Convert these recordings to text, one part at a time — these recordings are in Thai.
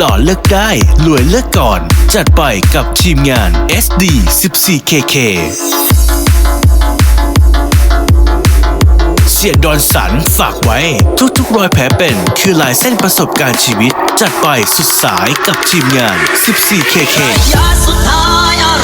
หล่อเลิกได้รวยเลิกก่อน จัดไปกับทีมงาน SD 14KK เสียดอนสันฝากไว้ ทุกๆรอยแผลเป็นคือลายเส้นประสบการณ์ชีวิต จัดไปสุดสายกับทีมงาน 14KK ยาสุดท้าย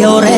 y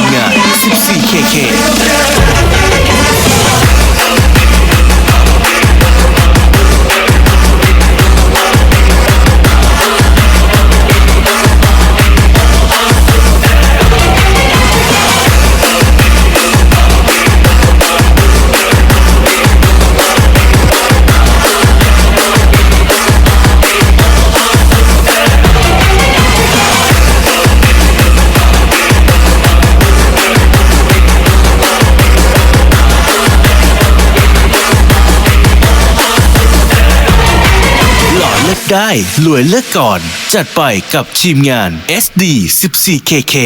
สายกับทีม กได้รวยเลือกก่อน จัดไปกับทีมงาน SD 14KK